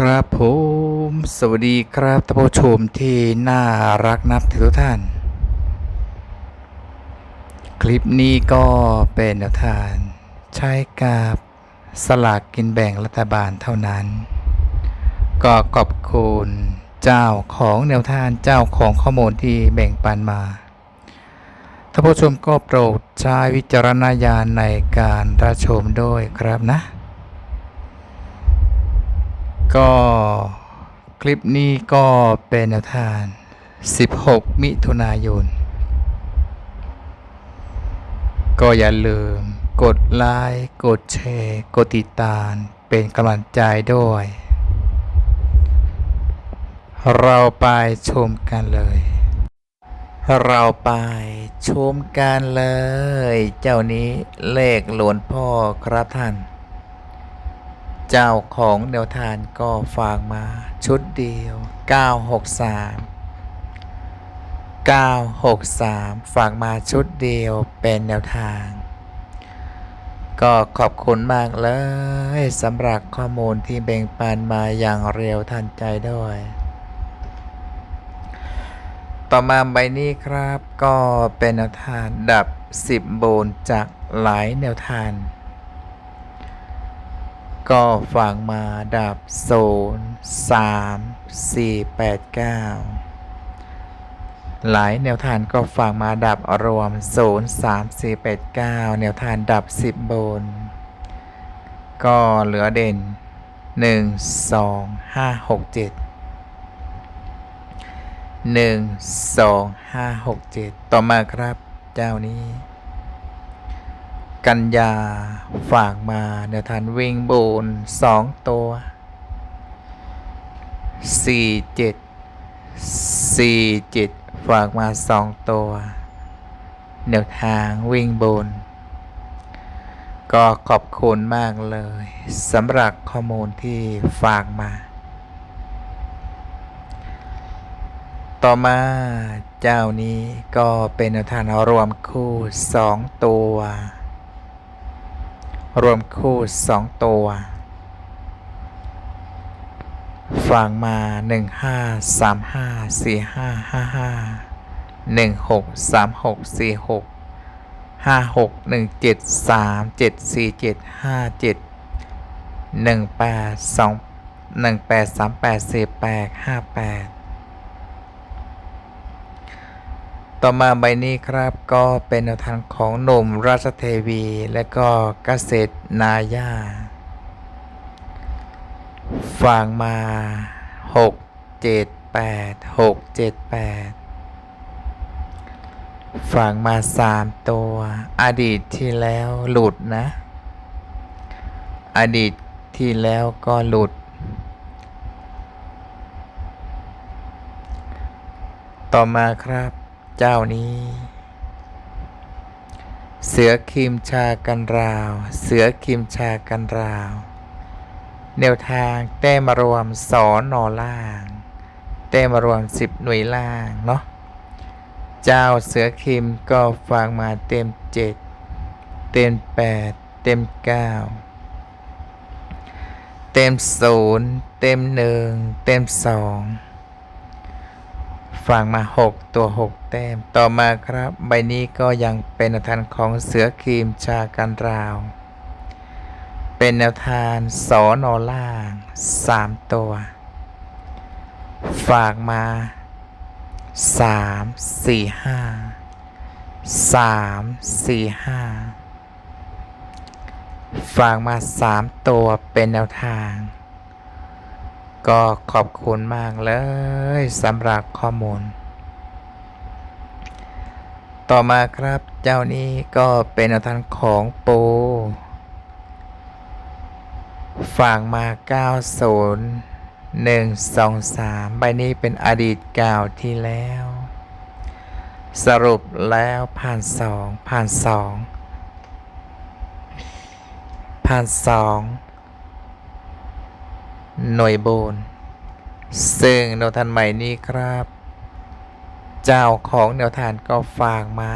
ครับผมสวัสดีครับท่านผู้ชมที่น่ารักนับถือทุกท่าน คลิปนี้ก็เป็นแนวทางใช้กับสลากกินแบ่งรัฐบาลเท่านั้น ก็ขอบคุณเจ้าของแนวทางเจ้าของข้อมูลที่แบ่งปันมาท่านผู้ชมก็โปรดใช้วิจารณญาณในการรับชมด้วยครับนะ ก็คลิปนี้ก็เป็นแนวทาง16 มิถุนายน ก็อย่าลืมกดไลค์ กดแชร์ กดติดตาม เป็นกำลังใจด้วย เราไปชมกันเลย เราไปชมกันเลย เจ้านี้เลขหลวงพ่อครับท่าน เจ้าของแนวทานก็ฝากมาชุดเดียว 963 963 ฝากมาชุดเดียวเป็นแนวทาง ก็ขอบคุณมากเลยสำหรับข้อมูลที่แบ่งปันมาอย่างเร็วทันใจด้วย ต่อมาใบนี้ครับก็เป็นแนวทางดับ 10 โบนจากหลายแนวทาง ก็ฝังมาดับโซนสามสี่แปดเก้าหลายแนวทานก็ฝังมาดับรวมโซนสามสี่แปดเก้าแนวทานดับสิบบน ก็เหลือเด่นหนึ่งสองห้าหกเจ็ดหนึ่งสองห้าหกเจ็ดต่อมาครับเจ้านี้ กันยาฝากมาเนวทันวิ่งบูนสองตัวสี่เจ็ดสี่เจ็ดฝากมาสองตัวแนวทางวิ่งบนก็ขอบคุณมากเลยสำหรับข้อมูลที่ฝากมา ต่อมาเจ้านี้ก็เป็นแนทางรวมคู่สองตัว รวมคู่สองตัวฟังมาหนึ่งห้าสามห้าสี่ห้าห้าห้าหนึ่งหกสามหกสี่หกห้าหกหนึ่งเจ็ดสามเจ็ดสี่เจ็ดห้าเจ็ดหนึ่งแปดสองหนึ่งแปดสามแปดสี่แปดห้าแปด ต่อมาใบนี้ครับก็เป็นแนวทางของหนุ่มราชเทวี และก็เกษตรนาญาฟังมา 6 7 8 6 7 8ฟังมา 3 ตัว อดีตที่แล้วหลุดนะ อดีตที่แล้วก็หลุด ต่อมาครับ เจ้านี้ เสือคิมชากันราว เสือคิมชากันราว แนวทางแต้มรวมสอนนอล่าง แต้มรวมสิบหน่วยล่างเนาะ เจ้าเสือคิมก็ฟังมาเต็มเจ็ดเต็มแปดเต็มเก้าเต็มศูนย์เต็มหนึ่งเต็มสอง ฟังมา 6 ตัว 6 แต้ม ต่อมาครับ ใบนี้ก็ยังเป็นแนวทางของเสือครีมชากันราว เป็นแนวทางสอนอล่าง 3 ตัว ฝากมา 3 4 5 3 4 5 ฝากมา 3 ตัวเป็นแนวทาง ก็ขอบคุณมากเลยสำหรับข้อมูล ต่อมาครับเจ้านี้ก็เป็นแนวทางของโปฝากมา 90 1 2 3 ใบนี้เป็นอดีตเก่าที่แล้ว สรุปแล้วผ่านสองผ่านสองผ่านสอง หน่วยโบน ซึ่งแนวทานใหม่นี้ครับ เจ้าของแนวทานก็ฝากมา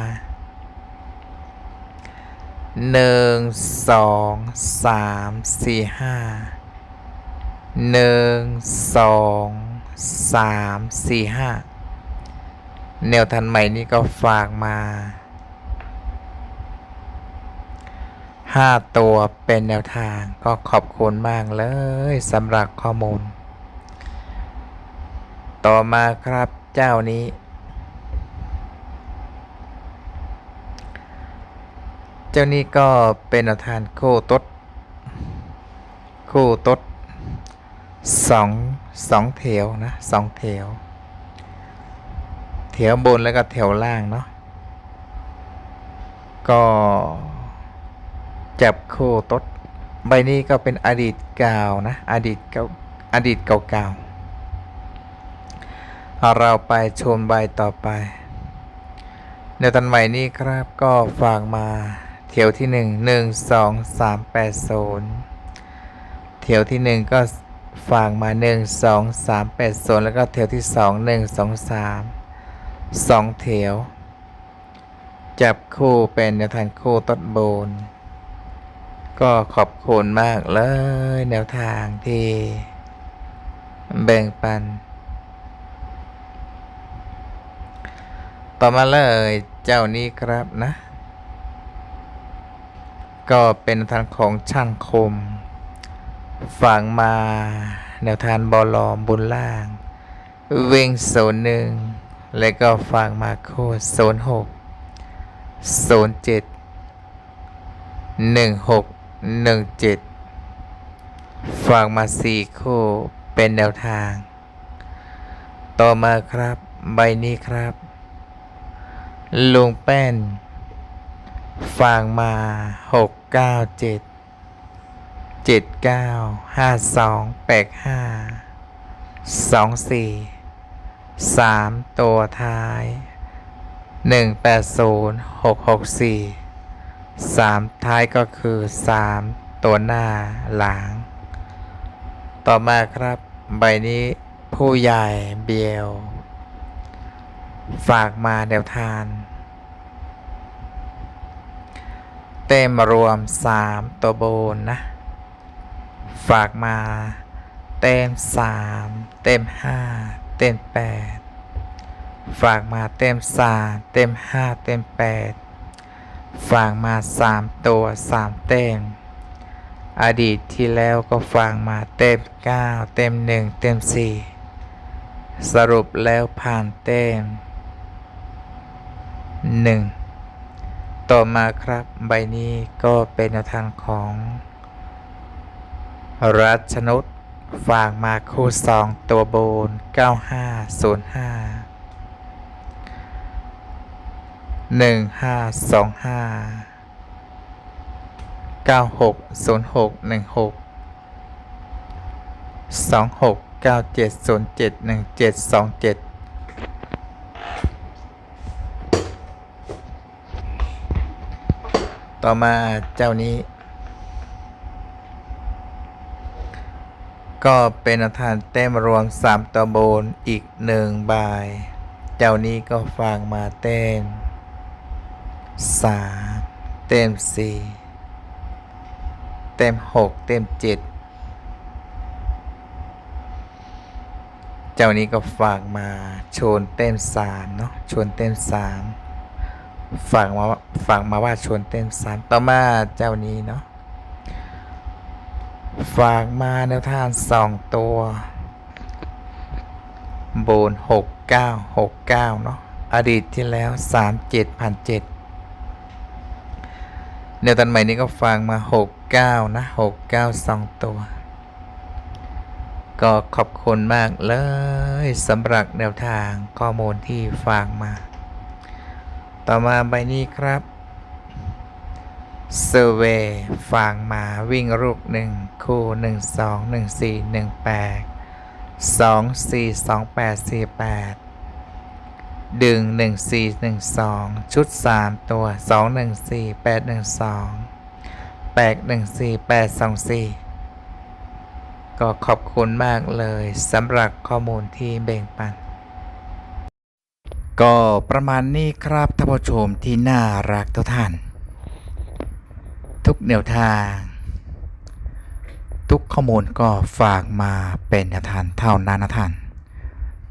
หนึ่งสองสามสี่ห้าหนึ่งสองสามสี่ห้าแนวทันใหม่นี้ก็ฝากมา ห้าตัวเป็นแนวทางก็ขอบคุณมากเลยสำหรับข้อมูล ต่อมาครับเจ้านี้ เจ้านี้ก็เป็นแนวทางคู่ตดคู่ตดสองสองแถวนะสองแถวแถวบนแล้วก็แถวล่างเนาะก็ จับคู่ตดใบนี้ก็เป็นอดีตเก่านะ อดีตเก่าอดีตเก่าๆเราไปชมใบต่อไปในตันใหม่นี้ครับก็ฝากมาเที่ยวที่หนึ่งหนึ่งสองสามแปดศูนย์เที่ยวที่หนึ่งก็ฝากมาหนึ่งสองสามแปดศูนย์แล้วก็เที่ยวที่สองหนึ่งสองสามสองเที่ยว จับคู่เป็นแนวทางคู่ต้นบน ก็ขอบคุณมากเลยแนวทางที่แบ่งปัน ต่อมาเลยเจ้านี้ครับนะ ก็เป็นทางของช่างคม ฝังมาแนวทางบอลอมบุญล่าง เว่งโซนหนึ่ง แล้วก็ฝังมาโคโซนหกโซนเจ็ดหนึ่งหก หนึ่งเจ็ดฝังมาสี่คู่เป็นแนวทาง ต่อมาครับ ใบนี้ครับ ลุงแป้น ฝากมาหกเก้าเจ็ดเจ็ดเก้าห้าสองแปดห้าสองสี่สามตัวท้ายหนึ่งแปดศูนย์หกหกสี่ สามท้ายก็คือสามตัวหน้าหลัง ต่อมาครับ ใบนี้ผู้ใหญ่เบียว ฝากมาแนวทาน เต็มรวม3ตัวโบนนะ ฝากมา เต็ม3เต็ม5เต็ม8ฝากมาเต็ม3เต็ม5เต็ม8 ฝากมา3ตัว3เต็ม อดีตที่แล้วก็ฝากมาเต็ม9เต็ม1เต็ม4สรุปแล้วผ่านเต็มหนึ่งต่อมาครับใบนี้ก็เป็นแนวทางของ รัชนุษฝากมาคู่สองตัวโบน 9505 1525 960616 2697071727ต่อมาเจ้านี้ ก็เป็นอาทานเต็มรวมสามตัวโบนอีกหนึ่งใบเจ้านี้ก็ฝากมาเต็ม สามเต็มสี่เต็มหกเต็มเจ็ดเจ้านี้ก็ฝากมาชนเต็มสามเนาะชนเต็มสามฝากมาฝากมาว่าชนเต้นสามต่อมาเจ้านี้เนาะฝากมาแนวทางสองตัวโบนหกเก้าหกเก้าเนาะอดีตที่แล้วสามเจ็ดพันเจ็ด แนวตันใหม่นี้ก็ฟังมาหกเก้านะหกเก้าสองตัว ก็ขอบคุณมากเลยสำหรับแนวทางข้อมูลที่ฝากมา ต่อมาใบนี้ครับเซเวย์ฝากมาวิ่งรูปหนึ่งคู่หนึ่งสองหนึ่งสี่หนึ่งแปดสองสี่สองแปดสี่แปด ดึงหนึ่งสี่หนึ่งสองชุดสามตัวสองหนึ่งสี่แปดหนึ่งสองแปดหนึ่งสี่แปดสองสี่ก็ขอบคุณมากเลยสำหรับข้อมูลที่แบ่งปัน ก็ประมาณนี้ครับท่านผู้ชมที่น่ารักทุกท่าน ทุกแนวทาง ทุกข้อมูลก็ฝากมาเป็นแนวทางเท่านั้นนะท่าน